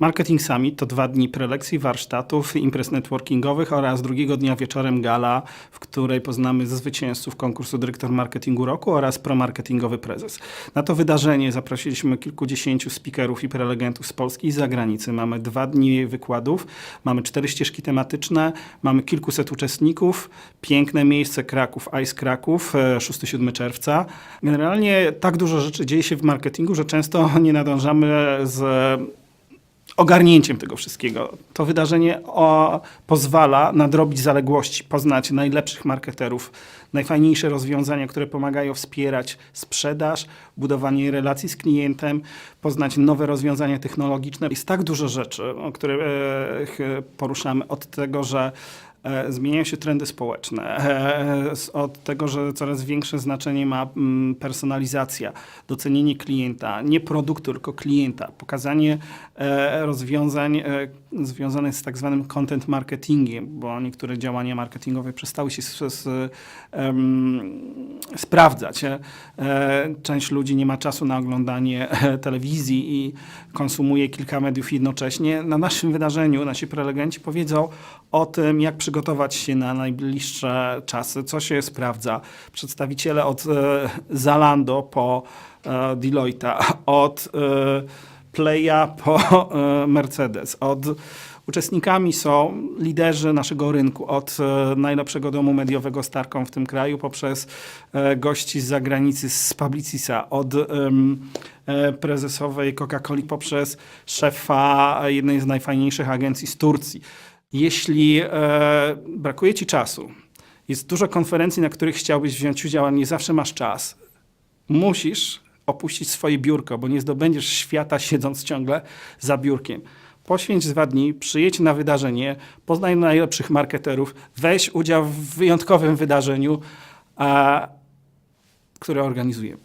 Marketing Summit to dwa dni prelekcji, warsztatów, imprez networkingowych oraz drugiego dnia wieczorem gala, w której poznamy zwycięzców konkursu Dyrektor Marketingu Roku oraz promarketingowy prezes. Na to wydarzenie zaprosiliśmy kilkudziesięciu speakerów i prelegentów z Polski i zagranicy. Mamy dwa dni wykładów, mamy cztery ścieżki tematyczne, mamy kilkuset uczestników, piękne miejsce Kraków, Ice Kraków, e, 6-7 czerwca. Generalnie tak dużo rzeczy dzieje się w marketingu, że często nie nadążamy z ogarnięciem tego wszystkiego. To wydarzenie o, pozwala nadrobić zaległości, poznać najlepszych marketerów, najfajniejsze rozwiązania, które pomagają wspierać sprzedaż, budowanie relacji z klientem, poznać nowe rozwiązania technologiczne. Jest tak dużo rzeczy, o których e, poruszamy, od tego, że zmieniają się trendy społeczne, e, z- od tego, że coraz większe znaczenie ma mm, personalizacja, docenienie klienta, nie produktu, tylko klienta, pokazanie e, rozwiązań e, związanych z tak zwanym content marketingiem, bo niektóre działania marketingowe przestały się s- em, sprawdzać. E, Część ludzi nie ma czasu na oglądanie e, telewizji i konsumuje kilka mediów jednocześnie. Na naszym wydarzeniu nasi prelegenci powiedzą o tym, jak przygotować się na najbliższe czasy, co się sprawdza. Przedstawiciele od e, Zalando po Deloitte, od Playa po Mercedes, od Uczestnikami są liderzy naszego rynku, od e, najlepszego domu mediowego Starcom w tym kraju, poprzez e, gości z zagranicy, z Publicisa, od e, prezesowej Coca-Coli, poprzez szefa jednej z najfajniejszych agencji z Turcji. Jeśli brakuje ci czasu, jest dużo konferencji, na których chciałbyś wziąć udział, a nie zawsze masz czas, musisz opuścić swoje biurko, bo nie zdobędziesz świata siedząc ciągle za biurkiem. Poświęć dwa dni, przyjedź na wydarzenie, poznaj najlepszych marketerów, weź udział w wyjątkowym wydarzeniu, a, które organizujemy.